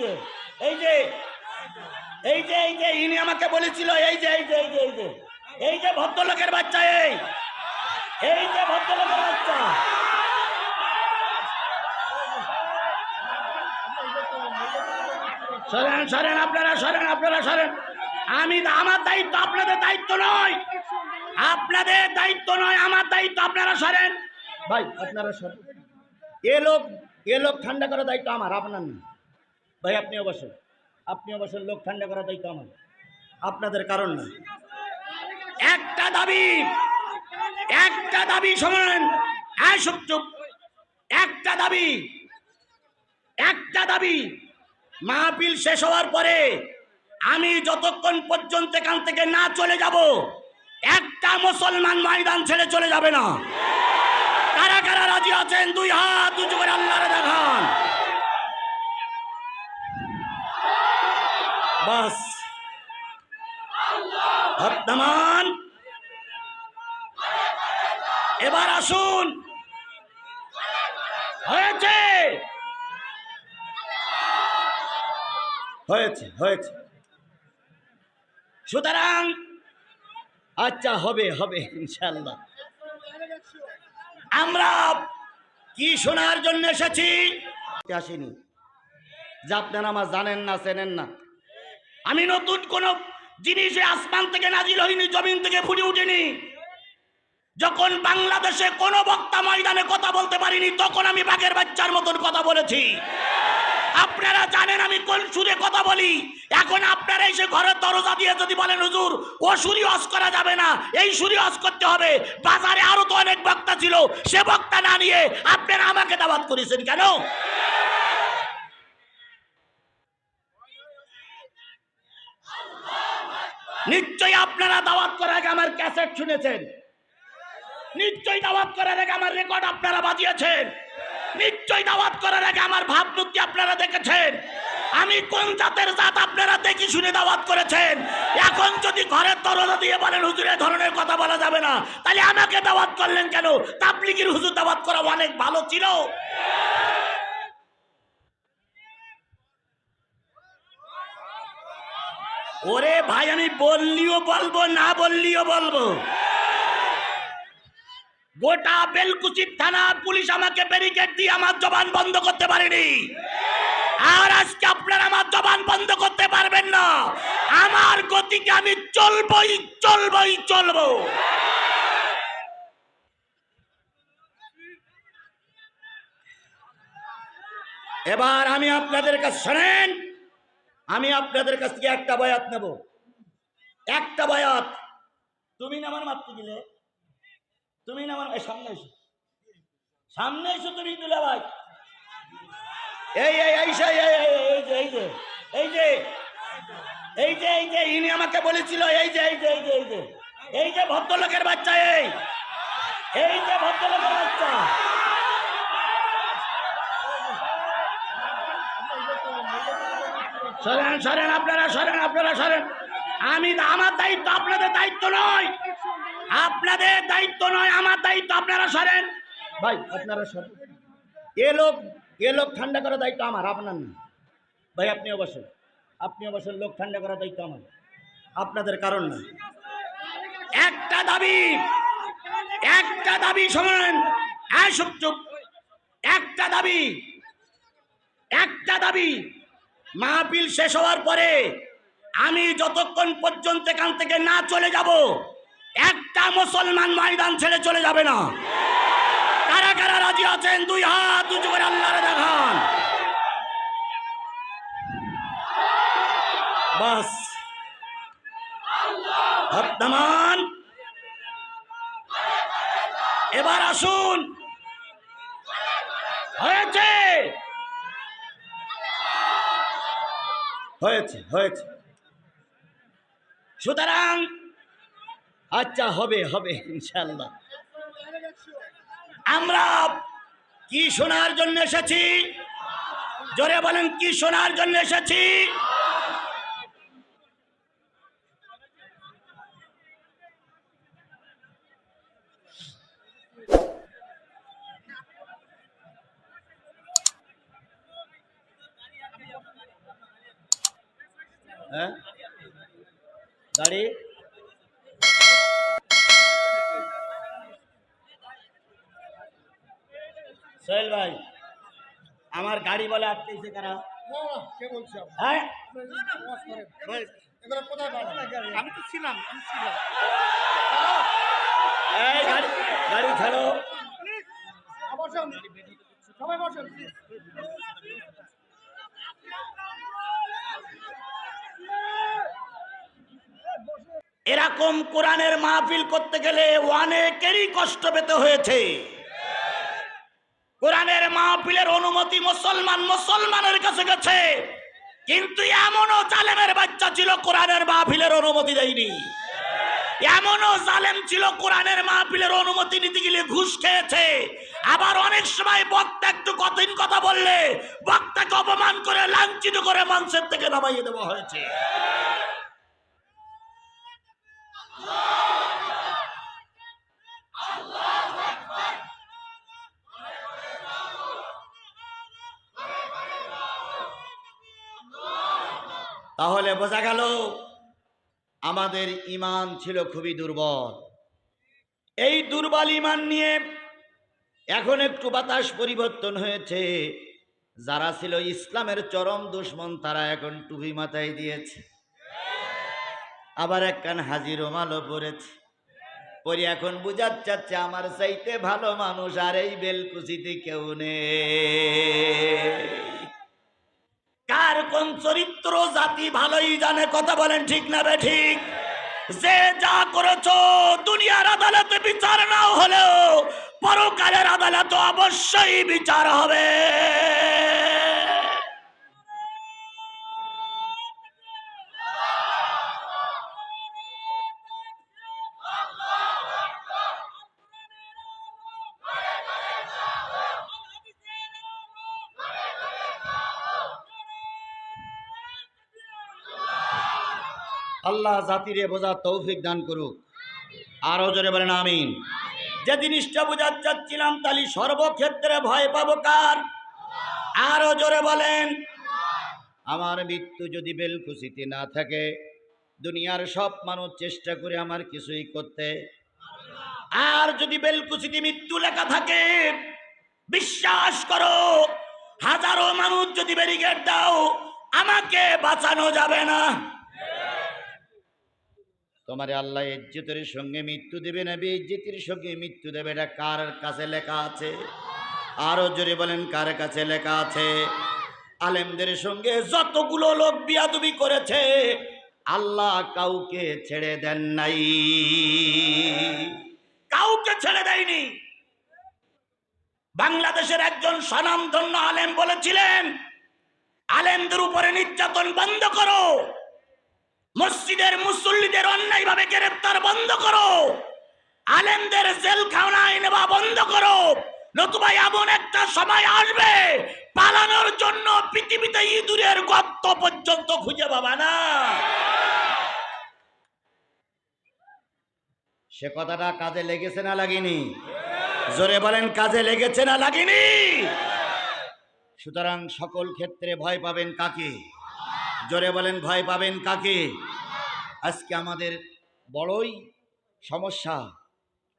যে, এই যে এই যে এই যে, ইনি আমাকে বলেছিল, এই যে এই যে এই যে এই যে এই যে ভদ্রলোকের বাচ্চা এই এই যে ভদ্রলোকের বাচ্চা। সরেন সরেন আপনারা সরেন আপনারা, সরেন। আমি আমার দায়িত্ব আপনাদের দায়িত্ব নয়। আপনাদের দায়িত্ব নয়, আমার দায়িত্ব আপনারা সরেন। ভাই, আপনারা সরেন। এ লোক এ লোক ঠান্ডা করার দায়িত্ব আমার, আপনার না। ভাই, আপনি অবশ্যই আপনি অবশ্যই লোক ঠান্ডা করা দায়িত্ব আমার। আপনাদের কারণ না। একটা দাবি একটা দাবি শোনেন হ্যাঁ একটা দাবি একটা দাবি। মাহফিল শেষ হওয়ার পরে আমি যতক্ষণ পর্যন্ত এখান থেকে না চলে যাব, একটা মুসলমান ময়দান ছেড়ে চলে যাবে না। কারা কারা রাজি আছেন? দুই হাত উঁচু করে আল্লাহরে দেখান বাস বর্তমান এবার আসুন। হয়েছে। হয়েছে হয়েছে। সুতরাং আচ্ছা হবে হবে ইনশাল্লাহ আমরা কি শোনার জন্য এসেছি? আসিনি। যে আপনারা আমার জানেন না, চেনেন না। আমি নতুন কোন জিনিসে আসমান থেকে নাজিল হইনি, জমিন থেকে ফুটে উঠিনি। যখন বাংলাদেশে কোন বক্তা ময়দানে কথা বলতে পারিনি, তখন আমি বাঘের বাচ্চার মতন কথা বলেছি। আপনারা জানেন আমি কোন সুরে কথা বলি? এখন আপনারা এসে ঘরের দরজা দিয়ে যদি বলেন, হুজুর, ও সুরি অস করা যাবে না, এই সুরি অস করতে হবে। বাজারে আরও তো অনেক বক্তা ছিল, সে বক্তা না নিয়ে আপনারা আমাকে দাওয়াত করেছেন কেন? নিশ্চয়ই আপনারা দাওয়াত করার আগে আমার ক্যাসেট শুনেছেন। নিশ্চয়ই দাওয়াত করার আগে আমার রেকর্ড আপনারা বাজিয়েছেন। নিশ্চয়ই দাওয়াত করার আগে আমার ভাবমূর্তি আপনারা দেখেছেন। আমি কোন জাতের জাত আপনারা দেখি শুনে দাওয়াত করেছেন? এখন যদি ঘরের দরজা দিয়ে বলেন, হুজুর, এ ধরনের কথা বলা যাবে না। তাহলে আমাকে দাওয়াত করলেন কেন? তাবলিগির হুজুর দাওয়াত করা অনেক ভালো ছিল। ওরে ভাই, আমি বললিও বলব, না বললিও বলব। গোটা বেলকুচির থানা পুলিশ আমাকে ব্যারিকেড দিয়ে আমার জবান বন্ধ করতে পারেনি। আর আজকে আপনারা আমার জবান বন্ধ করতে পারবেন না। আমার গতিকে আমি চলবই চলবই, চলবো। এবার আমি আপনাদের কাছে শোনেন। আমি আপনাদের কাছ থেকে একটা বয়াত নেব একটা বয়াত তুমি না আমার মারতে দিলে তুমি নামার এই সামনে এসো সামনে এসো তুমি দুলা ভাই এই এই, এই যে এই যে এই যে এই যে এই যে ইনি আমাকে বলেছিল এই যে এই যে এই যে এই যে এই যে ভদ্রলোকের বাচ্চা এই এই যে ভদ্রলোকের বাচ্চা সরেন সরেন আপনারা সরেন আপনারা, সরেন। আমি আমার দায়িত্ব আপনাদের দায়িত্ব নয়। আপনাদের দায়িত্ব নয়, আমার দায়িত্ব, আপনারা সরেন। ভাই, আপনারা সরেন। এ লোক এ লোক ঠান্ডা করার দায়িত্ব আমার, আপনার না। ভাই আপনি অবশ্যই আপনি অবশ্যই লোক ঠান্ডা করার দায়িত্ব আমার। আপনাদের কারণ না। একটা দাবি একটা দাবি শোনেন হ্যাঁ চুপ একটা দাবি একটা দাবি। মাহফিল শেষ হওয়ার পরে আমি যতক্ষণ পর্যন্ত এখান থেকে না চলে যাব, একটা মুসলমান ময়দান ছেড়ে চলে যাবে না। কারা কারা রাজি আছেন? দুই হাত উঁচু করে আল্লাহরে দেখান। এবার আসুন। হয়েছে। হয়েছে হয়েছে। সুতরাং আচ্ছা হবে হবে ইনশাল্লাহ আমরা কি শোনার জন্য এসেছি? জোরে বলেন, কি শোনার জন্য এসেছি হ্যাঁ গাড়ি সোহেল ভাই আমার গাড়ি বলে আটকেছে কারা না, না, কে বলছে? হ্যাঁ? আপনি ওয়াজ করেন। এগুলো কোথায় আমি তো ছিলাম আমি ছিলাম। এই গাড়ি গাড়ি ছাড়ো। আ, সবাই বসেন। এরকম কোরআনের মাহফিল করতে গেলে অনেকেরই কষ্ট পেতে হয়েছে। কোরআনের মাহফিলের অনুমতি মুসলমান মুসলমানের কাছে গেছে। কিন্তু এমনও জালেমের বাচ্চা ছিল কোরআনের মাহফিলের অনুমতি দেয়নি। এমনও জালেম ছিল কোরআনের মাহফিলের অনুমতি নিতে গেলে ঘুষ খেয়েছে। আবার অনেক সময় বক্তা একটু কঠিন কথা বললে বক্তাকে অপমান করে লাঞ্ছিত করে মানুষের থেকে নামাইয়ে দেওয়া হয়েছে। বোঝা গেল, আমাদের ইমান ছিল খুবই দুর্বল। এই দুর্বল ইমান নিয়ে এখন একটু বাতাস পরিবর্তন হয়েছে। যারা ছিল ইসলামের চরম দুশ্মন, তারা এখন টুপি মাথায় দিয়েছে। আবার একখান হাজির মালও পড়েছে পরে এখন বুঝার চাচ্ছে, আমার চাইতে ভালো মানুষ আর এই বেলকুচিতে কেউ নেই। কার কোন চরিত্র জাতি ভালোই জানে, কথা বলেন ঠিক না বে ঠিক? যে যা করেছ, দুনিয়ার আদালতে বিচার না হলেও পরকালের আদালত অবশ্যই বিচার হবে। আল্লাহ জাতিরে বোঝা তৌফিক দান করুক। আরও জোরে বলেন, আমিন। যে জিনিসটা বোঝার চাচ্ছিলাম তাহলে সর্বক্ষেত্রে ভয় পাবো কার? আরও জোরে বলেন। আমার মৃত্যু যদি বেলকুচিতে না থাকে, দুনিয়ার সব মানুষ চেষ্টা করে আমার কিছুই করতে। আর যদি বেলকুচিতে মৃত্যু লেখা থাকে, বিশ্বাস করো, হাজারো মানুষ যদি ব্যারিকেড দাও, আমাকে বাঁচানো যাবে না। তোমার আল্লাহ ইজ্জতের সঙ্গে মৃত্যু দেবে না ইজ্জতের সঙ্গে মৃত্যু দেবে। এটা কার কাছে লেখা আছে? আরও জোরে বলেন, কার কাছে লেখা আছে? আলেমদের সঙ্গে যতগুলো লোক বিয়াদুবি করেছে, আল্লাহ কাউকে ছেড়ে দেন নাই। কাউকে ছেড়ে দেয়নি। বাংলাদেশের একজন স্বনামধন্য আলেম বলেছিলেন, আলেমদের উপরে নির্যাতন বন্ধ করো। মসজিদের মুসল্লিদের অন্যায়ভাবে গ্রেপ্তার বন্ধ করো। আলেমদের জেল খাওয়ায় নেওয়া বন্ধ করো। নতুবা এমন একটা সময় আসবে, পালানোর জন্য পৃথিবীতে ইঁদুরের গর্ত পর্যন্ত খুঁজে পাবা না। সে কথাটা কাজে লেগেছে না লাগেনি? জোরে বলেন, কাজে লেগেছে না লাগেনি? সুতরাং সকল ক্ষেত্রে ভয় পাবেন কাকে? জোরে বলেন, ভয় পাবেন কাকে? আজকে আমাদের বড়ই সমস্যা।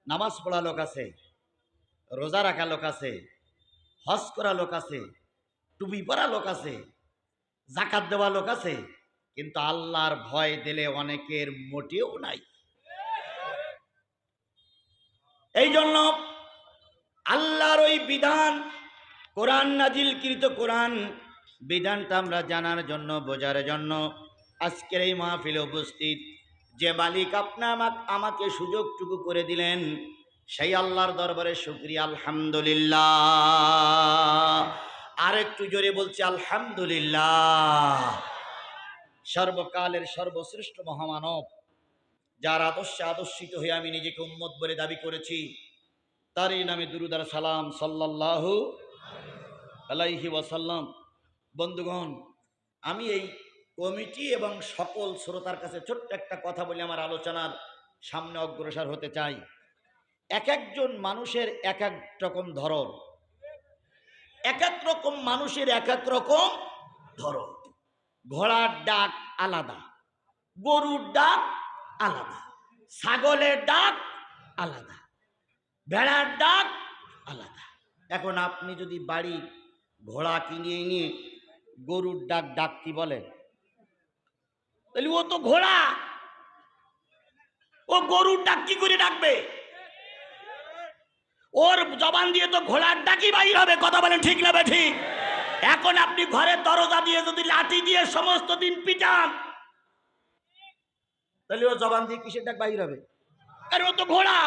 নামাজ পড়া লোক আছে, রোজা রাখা লোক আছে, হজ করা লোক আছে, টুপি পরা লোক আছে, জাকাত দেওয়া লোক আছে, কিন্তু আল্লাহর ভয় দিলে অনেকের মোটেও নাই। এই জন্য আল্লাহর ওই বিধান কোরআন নাজিলকৃত কোরআন বিধানটা আমরা জানার জন্য, বোঝার জন্য আজকের এই মাহফিলে উপস্থিত। যে মালিক আপনা আমাক- সুযোগটুকু করে দিলেন, সেই আল্লাহর দরবারে শুক্রিয়া, আলহামদুলিল্লাহ। আর একটু জোরে বলছি, আলহামদুলিল্লাহ। সর্বকালের সর্বশ্রেষ্ঠ মহামানব, যার আদর্শে আদর্শিত হয়ে আমি নিজেকে উম্মত বলে দাবি করেছি, তারই নামে দুরুদার সালাম সাল্লাল্লাহু আলাইহি ওয়াসাল্লাম। বন্ধুগণ, আমি এই কমিটি এবং সকল শ্রোতার কাছে ছোট্ট একটা কথা বলে আমার আলোচনার সামনে অগ্রসর হতে চাই। এক একজন মানুষের এক এক রকম ধরন। এক এক রকম মানুষের এক এক রকম ধরন। ঘোড়ার ডাক আলাদা, গরুর ডাক আলাদা, ছাগলের ডাক আলাদা, ভেড়ার ডাক আলাদা। এখন আপনি যদি বাড়ি ঘোড়া কিনে নিয়ে গরুর ডাক ডাকতি বলেন তাহলে ও তো ঘোড়া। ও গরুর ডাক কি করে ডাকবে? ওর জবান দিয়ে তো ঘোড়ার ডাকি বাইর হবে, কথা বলেন ঠিক না ঠিক এখন আপনি ঘরের দরজা দিয়ে যদি লাঠি দিয়ে সমস্ত দিন পিটান, তাহলে ও জবান দিয়ে কিসের ডাক বাইর হবে? আরে ও তো ঘোড়া।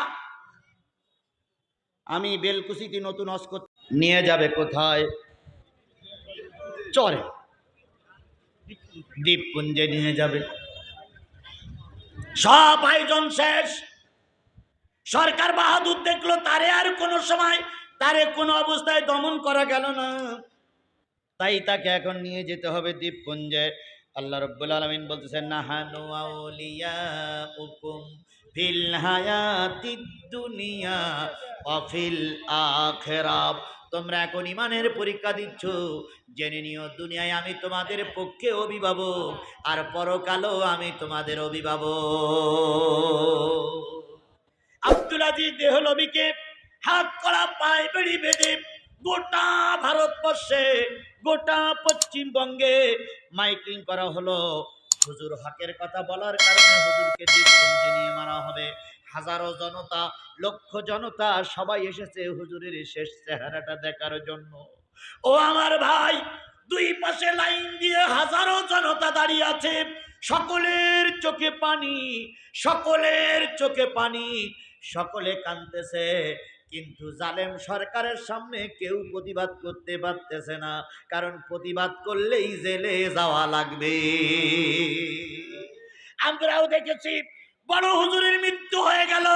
আমি বেলকুচিতে নতুন অস্ক নিয়ে যাবে কোথায়? চরে। দ্বীপপুঞ্জে নিয়ে যাবে। সব আয়োজন শেষ। সরকার বাহাদুর দেখল, তারে আর কোনো সময়, তারে কোনো অবস্থায় দমন করা গেল না। তাই তাকে এখন নিয়ে যেতে হবে দ্বীপপুঞ্জে। আল্লাহ রব্বুল আলমিন বলতেছেন, নাহানু আউলিয়া ফিল হায়াতিদ দুনিয়া অফিল আখেরাব তোমরা এখন ইমানের পরীক্ষা দিচ্ছ। জেনে নিও, দুনিয়ায় আমি তোমাদের পক্ষে অভিভাবক আর পরকালও আমি তোমাদের অভিভাবক। আব্দুল আজিজ দেহলবিকে হাত করা পায়ে বেড়ি বেঁধে গোটা ভারতবর্ষে, গোটা পশ্চিমবঙ্গে মাইকিং করা হলো। হুজুর হকের কথা বলার কারণে হুজুরকে দ্বীপপুঞ্জে নিয়ে মারা হবে। হাজারো জনতা, লক্ষ জনতা, সবাই এসেছে হুজুরের শেষ চেহারাটা দেখার জন্য। ও আমার ভাই, দুই পাশে লাইন দিয়ে হাজারো জনতা দাঁড়িয়ে আছে। সকলের চোখে পানি, সকলের চোখে পানি। সকলে কাঁদতেছে, কিন্তু জালেম সরকারের সামনে কেউ প্রতিবাদ করতে পারতেছে না। কারণ প্রতিবাদ করলেই জেলে যাওয়া লাগবে। আমরাও দেখেছি বড় হুজুরের মৃত্যু হয়ে গেল।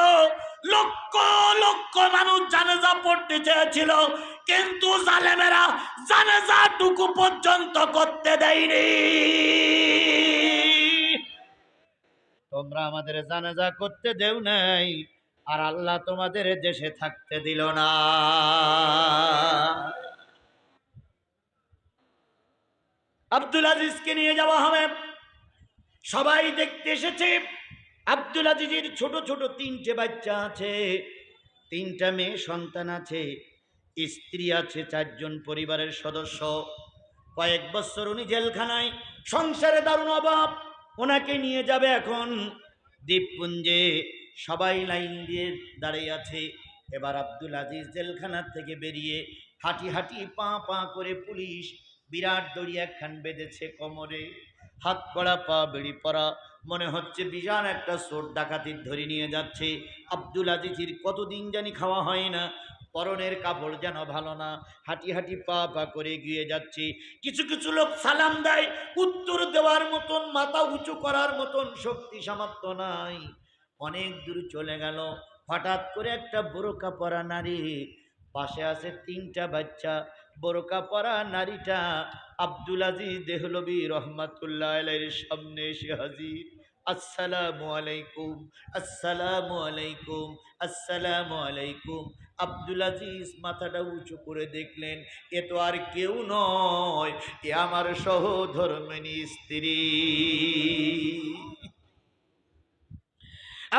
লক্ষ লক্ষ মানুষ জানাজা পড়তে চেয়েছিল, কিন্তু জালেমেরা জানাজাটুকু পর্যন্ত করতে দেয়নি। তোমরা আমাদের জানাজা করতে দেও নাই, আর আল্লাহ তোমাদের দেশে থাকতে দিল না। আব্দুল আজিজকে নিয়ে যাওয়া হবে। সবাই দেখতে এসেছে। আব্দুল আজিজের ছোট ছোট তিনটে বাচ্চা আছে, তিনটা মেয়ে, সন্তান আছে, স্ত্রী আছে, চারজন পরিবারের সদস্য। কয়েক বছর উনি জেলখানায়, সংসারে দারুণ অভাব, ওনাকে নিয়ে যাবে এখন দ্বীপপুঞ্জে। সবাই লাইন দিয়ে দাঁড়িয়ে আছে। এবার আব্দুল আজিজ জেলখানার থেকে বেরিয়ে হাঁটি হাঁটি পা পা করে পুলিশ বিরাট দড়ি একখান বেঁধেছে কোমরে। হাত করা পা বেড়ি পরা মনে হচ্ছে বিশাল একটা চোর ডাকাতির ধরে নিয়ে যাচ্ছে। আব্দুল আজিজির কতদিন জানি খাওয়া হয় না, পরনের কাপড় যেন ভালো না, হাঁটি হাঁটি পা পা করে গিয়ে যাচ্ছে। কিছু কিছু লোক সালাম দেয়, উত্তর দেওয়ার মতন, মাথা উঁচু করার মতন শক্তি সামর্থ্য নাই। অনেক দূর চলে গেল, হঠাৎ করে একটা বোরকা পরা নারী, পাশে আছে তিনটা বাচ্চা বোরকা পরা নারীটা আব্দুল আজিজ দেহলবি রহমাতুল্লাহ আলাইহির সামনে এসে হাজির। আসসালামু আলাইকুম আসসালামু আলাইকুম আসসালামু আলাইকুম। আব্দুল আজিজ মাথাটা উঁচু করে দেখলেন, এ তো আর কেউ নয়, এ আমার সহধর্মিনী স্ত্রী।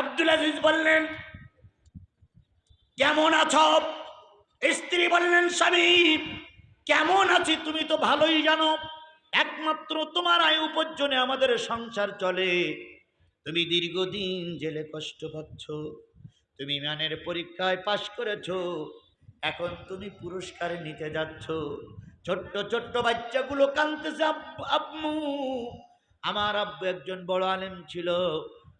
আব্দুল আজিজ বললেন, কেমন আছো? স্ত্রী বললেন, স্বামী কেমন আছি তুমি তো ভালোই জানো। একমাত্র তোমার আয় উপার্জনে আমাদের সংসার চলে। তুমি দীর্ঘদিন জেলে কষ্ট পাচ্ছ, তুমি মানের পরীক্ষায় পাশ করেছ, এখন তুমি পুরস্কার নিতে যাচ্ছ। ছোট্ট ছোট্ট বাচ্চাগুলো কাঁদতেছে আব- আব্বু আমার আব্বু একজন বড় আলেম ছিল,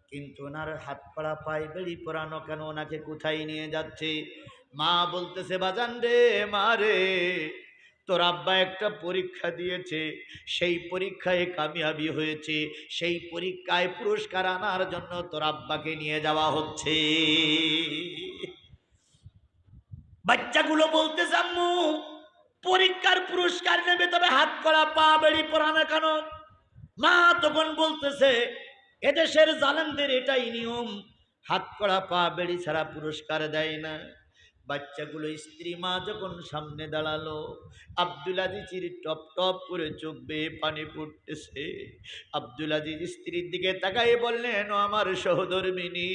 কিন্তু ওনার হাত পড়া পায়ে বেড়ি পরানো কেন? ওনাকে কোথায় নিয়ে যাচ্ছে? মা বলতেছে, বাজান রে, মা রে তোর আব্বা একটা পরীক্ষা দিয়েছে, সেই পরীক্ষায় কামিয়াবি হয়েছে, সেই পরীক্ষায় পুরস্কার আনার জন্য তোর আব্বাকে নিয়ে যাওয়া হচ্ছে। বাচ্চাগুলো বলতে আম্মু পরীক্ষার পুরস্কার নেবে, তবে হাত করা পা বেড়ি পরানো কেন? মা তখন বলতেছে, এদেশের জালেমদের এটাই নিয়ম, হাত করা পা বেড়ি ছাড়া পুরস্কার দেয় না। বাচ্চাগুলো স্ত্রী মা যখন সামনে দাঁড়াল, আব্দুল আজিজির টপ টপ করে চোখ বেয়ে পানি পড়তেছে। আব্দুল আজিজ স্ত্রীর দিকে তাকাই বললেন আমার সহধর্মিনী,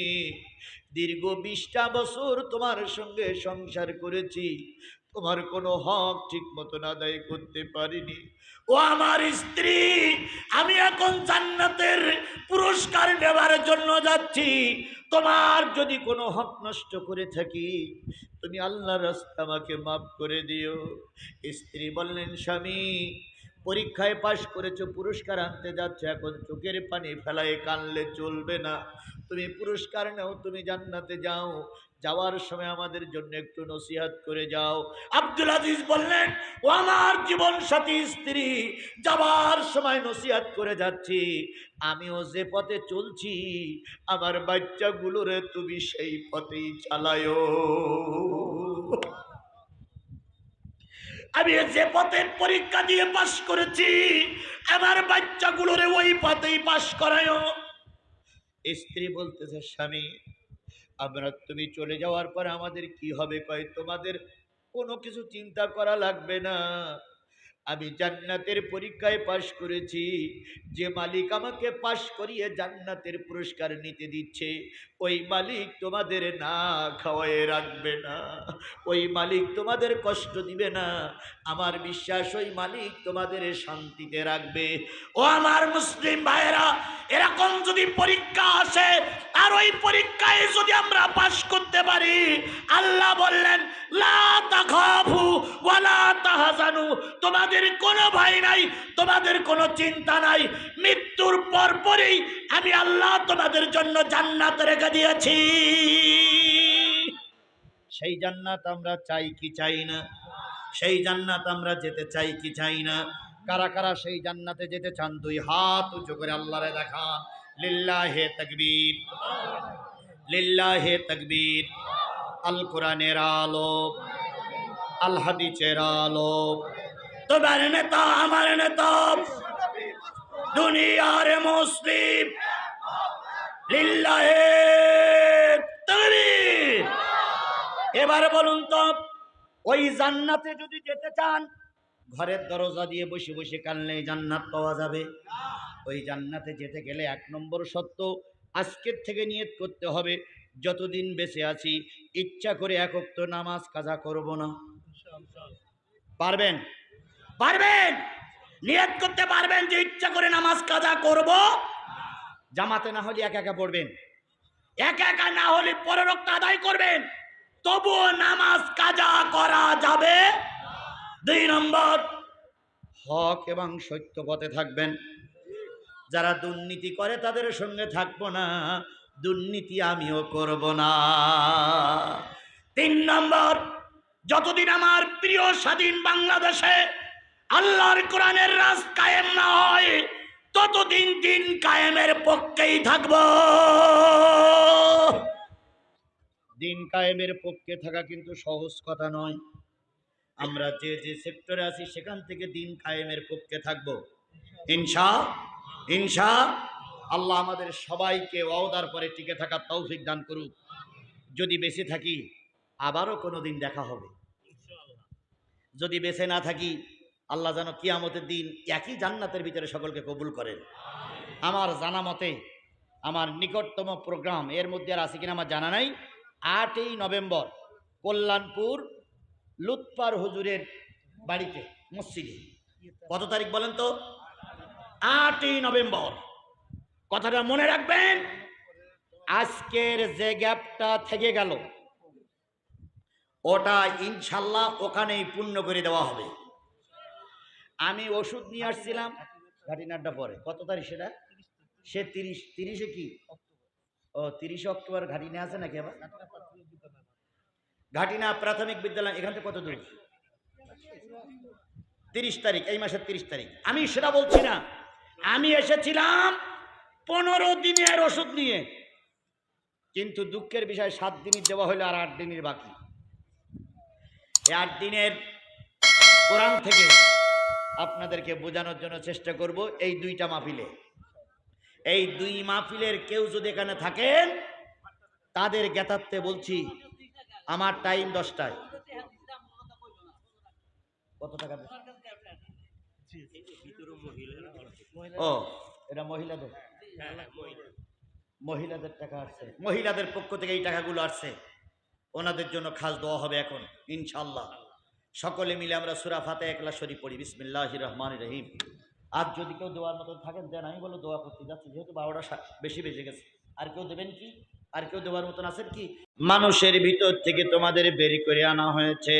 দীর্ঘ বিশটা বছর তোমার সঙ্গে সংসার করেছি। তোমার কোনো হক ঠিক মতন আদায় করতে পারিনি। ও আমার স্ত্রী, আমি এখন জান্নাতের পুরস্কার নেবার জন্য যাচ্ছি। তোমার যদি কোনো হক নষ্ট করে থাকি, তুমি আল্লাহ রাস্তা আমাকে মাফ করে দিও। স্ত্রী বললেন, স্বামী পরীক্ষায় পাশ করেছ, পুরস্কার আনতে যাচ্ছ, এখন চোখের পানি ফেলায় কানলে চলবে না। তুমি পুরস্কার নাও, তুমি জান্নাতে যাও। যাওয়ার সময় আমাদের জন্য একটু নসিহাত করে যাও। আব্দুল আজিজ বললেন, ও আমার জীবন সাথী, স্ত্রী, যাওয়ার সময় নসিহাত করে যাচ্ছি। আমিও যে পথে চলছি, আমার বাচ্চাগুলোরে তুমি সেই পথেই চালায়। আমি যে পথের পরীক্ষা দিয়ে পাশ করেছি, আমার বাচ্চাগুলোরে ওই পথেই পাশ করায় স্ত্রী বলতেছে, স্বামী, আমরা তুমি চলে যাওয়ার পর আমাদের কি হবে কয়? তোমাদের কোনো কিছু চিন্তা করা লাগবে না। আমি জান্নাতের পরীক্ষায় পাশ করেছি। যে মালিক আমাকে পাশ করিয়ে জান্নাতের পুরস্কার নিতে দিচ্ছে ওই মালিক তোমাদের না খাওয়ায় রাখবে না। ওই মালিক তোমাদের কষ্ট দিবে না। আমার বিশ্বাস, ওই মালিক তোমাদের শান্তিতে রাখবে। ও আমার মুসলিম ভাইয়েরা, এরকম যদি পরীক্ষা আসে, আর ওই পরীক্ষায় যদি আমরা পাশ করতে পারি, আল্লাহ বললেন, লা তাখাফু ওয়ালা তাহজানু। তোমাদের কোনো ভয় নাই, তোমাদের কোনো চিন্তা নাই। মৃত্যুর পর পরই আমি আল্লাহ তোমাদের জন্য জান্নাত রেখে দিয়েছি। সেই জান্নাত আমরা চাই কি চাই না? সেই জান্নাত আমরা যেতে চাই কি চাই না? কারা কারা সেই জান্নাতে যেতে চান? দুই হাত উঁচু করে আল্লাহরে দেখা লিল্লাহে তকবীর। লিল্লাহে তকবীর। আল কোরআনের আলো। আল হাদিসের আলো। তোমার নেতা, আমার নেতা। দুনিয়ার মুসলিম। এবারে বলুন তো, ওই জান্নাতে যদি যেতে চান, ঘরের দরজা দিয়ে বসে বসে কানলে জান্নাত পাওয়া যাবে। ওই জান্নাতে যেতে গেলে এক নম্বর সত্য আজকের থেকে নিয়ত করতে হবে, যতদিন বেঁচে আছি, ইচ্ছা করে একক তো নামাজ কাজা করব না। পারবেন? পারবেন? নিয়ত করতে পারবেন যে ইচ্ছা করে নামাজ কাজা করব জামাতে না হলে একা একা পড়বেন। একা একা না হলে পররক্ত আদায় করবেন। তবুও নামাজ কাজা করা যাবে দুই নম্বর, হক এবং সত্য পথে থাকবেন। যারা দুর্নীতি করে তাদের সঙ্গে থাকব না। দুর্নীতি আমিও করব না। তিন নম্বর, যতদিন আমার প্রিয় স্বাধীন বাংলাদেশে আল্লাহর কোরআনের রাজ কায়েম না হয় ততদিন দিন কায়েমের পক্ষেই থাকব। দিন কায়েমের পক্ষে থাকা কিন্তু সহজ কথা নয়। আমরা যে যে সেক্টরে আছি, সেখান থেকে দিন কায়েমের পক্ষে থাকব। ইনশা ইনশা, আল্লাহ আমাদের সবাইকে ওয়াদার পরে টিকে থাকার তৌফিক দান করুক। যদি বেঁচে থাকি, আবারও কোনো দিন দেখা হবে। যদি বেঁচে না থাকি আল্লাহ যেন কিয়ামতের দিন একই জান্নাতের ভিতরে সকলকে কবুল করেন। আমার জানা মতে আমার নিকটতম প্রোগ্রাম এর মধ্যে আর আছে কিনা আমার জানা নাই। আটই নভেম্বর কল্যাণপুর লুৎপার হুজুরের বাড়িতে মসজিদে। কত তারিখ বলেন তো? আটই নভেম্বর। কথাটা মনে রাখবেন? আজকের যে গ্যাপটা থেকে গেল, ওটা ইনশাল্লাহ ওখানেই পূর্ণ করে দেওয়া হবে। আমি ওষুধ নিয়ে আসছিলাম। ঘাটিনাড্ডা পরে। কত তারিখ সেটা? সে তিরিশ, তিরিশে কি? ও, তিরিশে অক্টোবর ঘাটিনে আছে নাকি আবার? ঘাটিনা প্রাথমিক বিদ্যালয়, এখান থেকে কত দূর? তিরিশ তারিখ, এই মাসের তিরিশ তারিখ। আমি সেটা বলছি না। আমি এসেছিলাম পনেরো দিনের ওষুধ নিয়ে। কিন্তু দুঃখের বিষয়, সাত দিনই দেওয়া হলো আর আট দিনের বাকি। এই আট দিনের কোরআন থেকে আপনাদেরকে বোঝানোর জন্য চেষ্টা করব এই দুইটা মাহফিলে। এই দুই মাহফিলের কেউ যদি এখানে থাকেন, তাদের জ্ঞাতার্থে বলছি, আমার টাইম দশটায়। কত টাকা ও, এটা মহিলাদের। মহিলাদের টাকা আসছে। মহিলাদের পক্ষ থেকে এই টাকাগুলো আসছে। ওনাদের জন্য খাস দেওয়া হবে এখন ইনশাল্লাহ সকলে মিলে আমরা সুরা ফাতে একলা শরীফ পড়ি। বিসমিল্লাহ রহমান রহিম। আর যদি কেউ দেওয়ার মতন থাকেন, দেন আমি বলো দোয়া করতে যাচ্ছি, যেহেতু বারোটা বেশি বেজে গেছে। আর কেউ দেবেন কি? আর কেউ দেওয়ার মতন আছেন কি? মানুষের ভিতর থেকে তোমাদের বেরি করে আনা হয়েছে।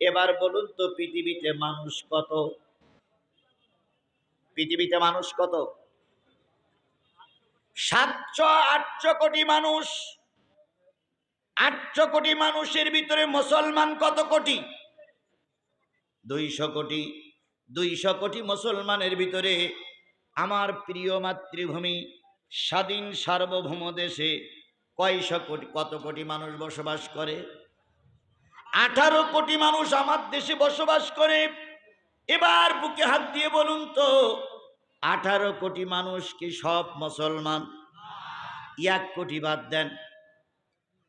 এবার বলুন তো, পৃথিবীতে মানুষ কত? পৃথিবীতে মানুষ কত? সাতশো, আটশো কোটি মানুষ। আটশো কোটি মানুষের ভিতরে মুসলমান কত কোটি? দুইশো কোটি দুইশো কোটি মুসলমানের ভিতরে আমার প্রিয় মাতৃভূমি স্বাধীন সার্বভৌম দেশে কয়শো কোটি, কত কোটি মানুষ বসবাস করে? আঠারো কোটি মানুষ আমার দেশে বসবাস করে। এবার বুকে হাত দিয়ে বলুন তো, আঠারো কোটি মানুষ কি সব মুসলমান? এক কোটি বাদ দেন।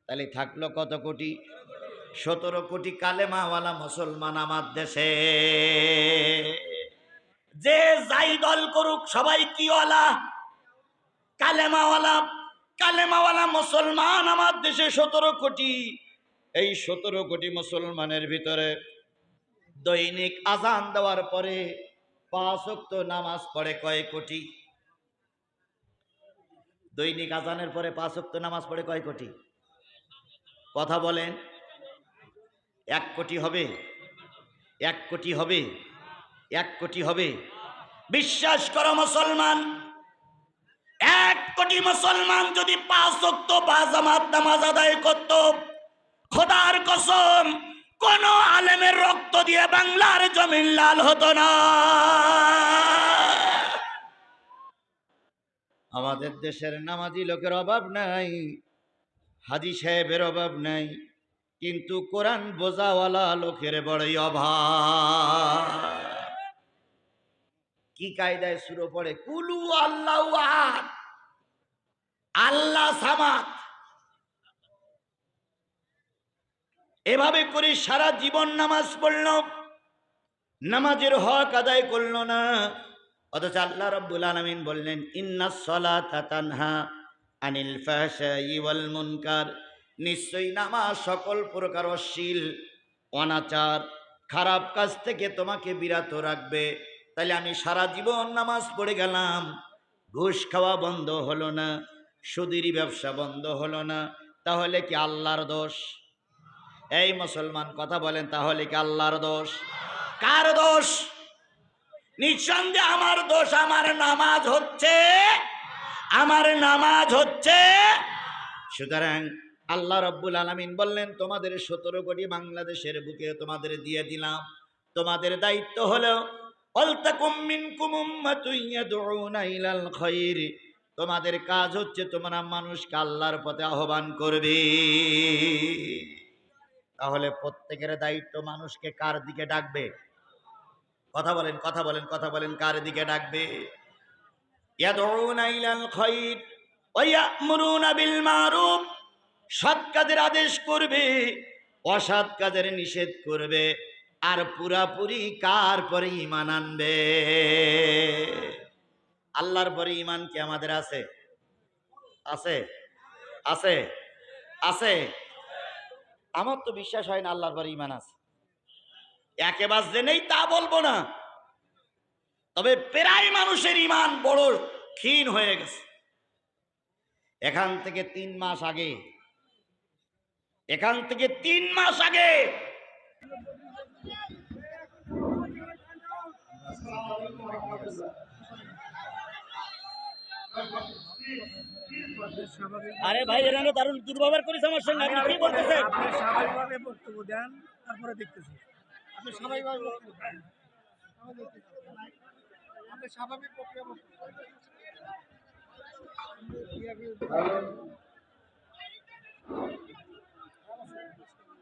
তাহলে থাকল কত কোটি? সতেরো কোটি কালেমাওয়ালা মুসলমান আমার দেশে। যে যাই দল করুক, সবাই কিওয়ালা কালেমাওয়ালা কালেমাওয়ালা মুসলমান আমার দেশে সতেরো কোটি। এই সতেরো কোটি মুসলমানের ভিতরে দৈনিক আজান দেওয়ার পরে পাঁচ ওয়াক্ত নামাজ পড়ে কয় কোটি? দৈনিক আজানের পরে পাঁচ ওয়াক্ত নামাজ পড়ে কয় কোটি? কথা বলেন। এক কোটি হবে, এক কোটি হবে, এক কোটি হবে। বিশ্বাস করো মুসলমান, এক কোটি মুসলমান যদি পাঁচ ওয়াক্ত বা জামাত নামাজ আদায় করত, খোদার কসম, কোন আলেমের রক্ত দিয়ে বাংলার জমিন লাল হতো না। আমাদের দেশের নামাজি লোকের অভাব নাই, হাজি সাহেবের অভাব নাই কিন্তু কোরআন বোঝাওয়ালা লোকের বড়ই অভাব। কি কায়দায় শুরু পড়ে? কুলু আল্লাহ আল্লাহ সামাদ। এভাবে করে সারা জীবন নামাজ পড়ল। নামাজের হক আদায় করল না। অথচ আল্লাহ রব্বুল আলমিন বললেন ইন্না সলাতা তানহা আনিল ফাহশাই ওয়াল মুনকার। নিশ্চয়ই নামাজ সকল প্রকার অশ্লীল, অনাচার, খারাপ কাজ থেকে তোমাকে বিরত রাখবে। তাহলে আমি সারা জীবন নামাজ পড়ে গেলাম। ঘুষ খাওয়া বন্ধ হলো না, সুদিরি ব্যবসা বন্ধ হলো না, তাহলে কি আল্লাহর দোষ? এই মুসলমান, কথা বলেন, তাহলে কি আল্লাহর দোষ? কার দোষ? নিঃসন্দেহে আমার দোষ, আমার নামাজ হচ্ছে, আমার নামাজ হচ্ছে, সুতরাং আল্লাহ রব্বুল আলমিন বললেন, তোমাদের সতেরো কোটি বাংলাদেশের বুকে তোমাদের দিয়ে দিলাম। তোমাদের দায়িত্ব হলো তোমাদের কাজ হচ্ছে তোমরা মানুষকে আল্লাহর পথে আহ্বান করবে। তাহলে প্রত্যেকের দায়িত্ব মানুষকে কার দিকে ডাকবে? কথা বলেন কথা বলেন কথা বলেন, কার দিকে ডাকবে? ইয়াদউনা ইলাল খায়র ওয়া ইয়া'মুরুনা বিল মারুফ। সৎ কাজের আদেশ করবে, অসৎ কাজের নিষেধ করবে, আর পুরাপুরি কার পরে ইমান আনবে? আল্লাহর পরে ইমান কি আমাদের আছে? আছে আছে আছে। আমার তো বিশ্বাস হয় না আল্লাহর পরে ইমান আছে। একেবারে যে নেই তা বলব না। তবে প্রায় মানুষের ইমান বড় ক্ষীণ হয়ে গেছে। এখান থেকে তিন মাস আগে এখান থেকে তিন মাস আগে আরে ভাই, এরা দারুণ দুর্ব্যবহার করেছে আমার সঙ্গে আপনি কি বলতেছেন স্বাভাবিকভাবে বক্তব্য দেন, তারপরে দেখতেছি আপনি স্বাভাবিকভাবে। আপনি স্বাভাবিক।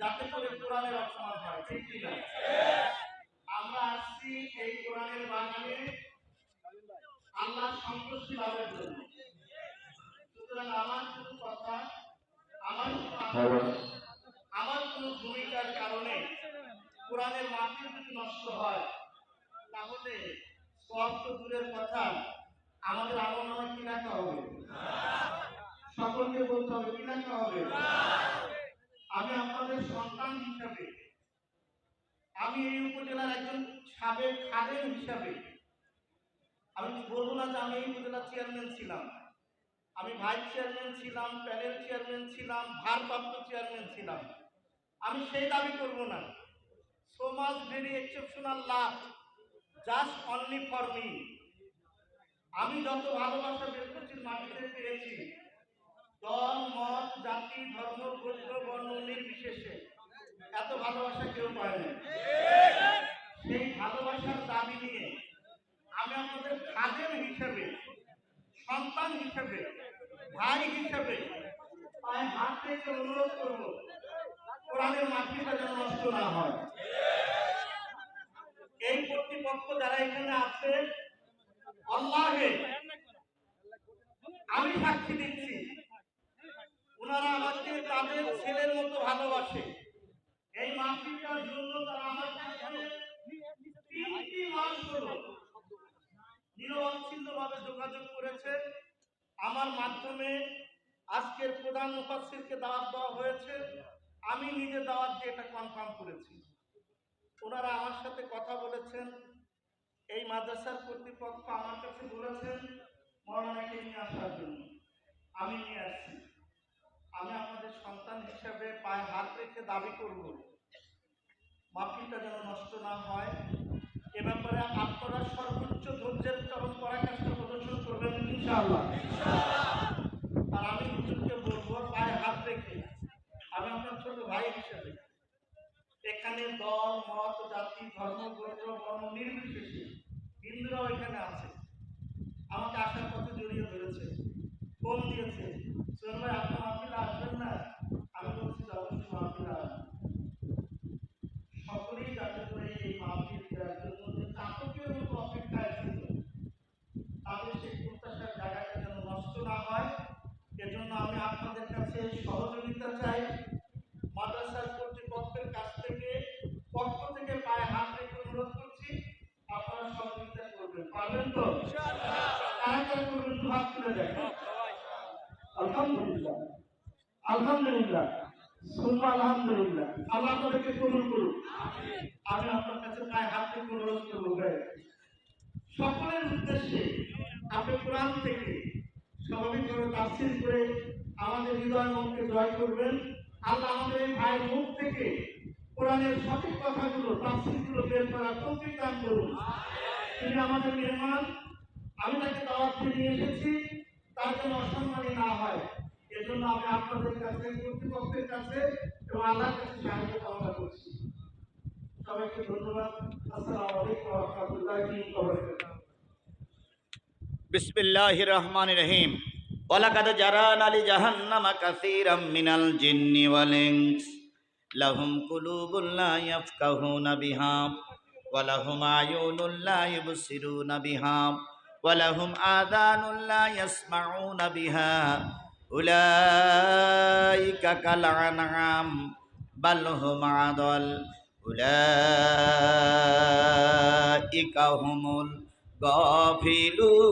যাতে করে কোরআনের অপমান হয় ঠিক কিনা আমরা আসছি এই কোরআনের বাগানে আল্লাহ সন্তুষ্টি লাভের জন্য। সুতরাং আমার কোনো কথা আমার কোনো আমার কোনো ভূমিকার কারণে কোরআনের মাটির যদি নষ্ট হয় তাহলে সব তো দূরের কথা আমাদের আমল নামে কি হবে? সকলকে বলতে হবে কি লেখা হবে আমি আপনাদের সন্তান হিসাবে আমি এই উপজেলার একজন সাবেক খাদেম হিসাবে আমি বলব না যে আমি এই উপজেলার চেয়ারম্যান ছিলাম? আমি ভাইস চেয়ারম্যান ছিলাম, প্যানেল চেয়ারম্যান ছিলাম, ভারপ্রাপ্ত চেয়ারম্যান ছিলাম। আমি সেই দাবি করব না। So much very exceptional love, just only for me. আমি যত ভালোবাসা বেলকুচির মাটিতে পেয়েছি। দল, মত, জাতি, ধর্ম, গোত্র, বর্ণ, নির্বিশেষে। এত ভালোবাসা কেউ পায় না। সেই ভালোবাসার দাবি নিয়ে আমি আমাদের খাদেম হিসেবে, সন্তান হিসেবে, ভাই হিসেবে পায়ে হাত থেকে অনুরোধ করব, কোরআনের মাটিটা যেন নষ্ট না হয়। এই কর্তৃপক্ষ যারা এখানে আছে আল্লাহে আমি সাক্ষী দিচ্ছি, ওনারা আমাকে তাদের ছেলের মতো ভালোবাসে এই মাসিকটার জন্য তারা আমার সাথে তিনটি মাস হলো নিরবচ্ছিন্ন ভাবে যোগাযোগ করেছে আমার মাধ্যমে আজকের প্রধান মুফাসসিরকে দাওয়াত দেওয়া হয়েছে। আমি নিজে দাওয়াত দিয়ে এটা কনফার্ম করেছি। ওনারা আমার সাথে কথা বলেছেন। এই মাদ্রাসার কর্তৃপক্ষ আমার কাছে বলেছেন মৌলানাকে নিয়ে আসার জন্য। আমি নিয়ে আসছি। আমি আপনাদের সন্তান হিসাবে পায়ে হাত রেখে দাবি করব। মাফিটা যেন নষ্ট না হয়। এ ব্যাপারে আপনারা সর্বোচ্চ ধৈর্যের চরম পরাকাষ্ঠা এখানে দল, মত, জাতি, ধর্ম, গোত্র, বর্ণ নির্বিশেষে আছে। আমাকে আসার পথে জড়িয়ে ধরেছে ফোন দিয়েছে। আপনার মাহফিলে আসবেন না আমি বলছি যে অবশ্যই মাহফিলে আসবেন সকলেই যাতে করে এই মাহফিল দেওয়ার জন্য যে চাতকের মতো অপেক্ষায় ছিল তাদের সেই প্রত্যাশার জায়গাটা যেন নষ্ট না হয় এজন্য আমি আপনাদের কাছে সহযোগিতা চাই। মাদ্রাসার কর্তৃপক্ষের কাছ থেকে, পক্ষ থেকে পায়ে হাত রেখে অনুরোধ করছি, আপনারা সহযোগিতা করবেন। পারবেন তো? আলহামদুলিল্লাহ। আলহামদুলিল্লাহ। আলহামদুলিল্লাহ। করুন আমি আপনার কাছে পায়ে হাত সকলের উদ্দেশ্যে, আপনি কোরআন থেকে স্বাভাবিকভাবে তাফসির করে আমাদের হৃদয় মনকে জয় করবেন। আল্লাহ আমাদের এই ভাইয়ের মুখ থেকে কোরআনের সঠিক কথাগুলো, তাফসিরগুলো বের করার তৌফিক দান করুন। তিনি আমাদের মেহমান। আমি তাকে দাওয়াত নিয়ে এসেছি। তার জন্য অসম্মানী না হয়। এজন্য আমি আপনাদের কাছে, কর্তৃপক্ষের কাছে এবং আল্লাহর কাছে সাহায্য কামনা করছি। সবাইকে ধন্যবাদ। আসসালামু আলাইকুম ওয়া বিসমিল্লাহ রহমান রহিম ওলাকাদ জারান আলী জাহান্নামা কাসীরাম মিনাল জিন্নি ওয়ালিংস লাহুম কুলুবুল লা ইয়াফকাহুনা বিহা। ওয়া লাহুম আয়ুনুল লা ইবসিরুনা বিহা। ওয়া লাহুম আযানুল লা ইয়াসমাউনা বিহা। উলাইকা কাল আনআম বাল হুম আদল। উলাইকা হুমুল গাফিলুন।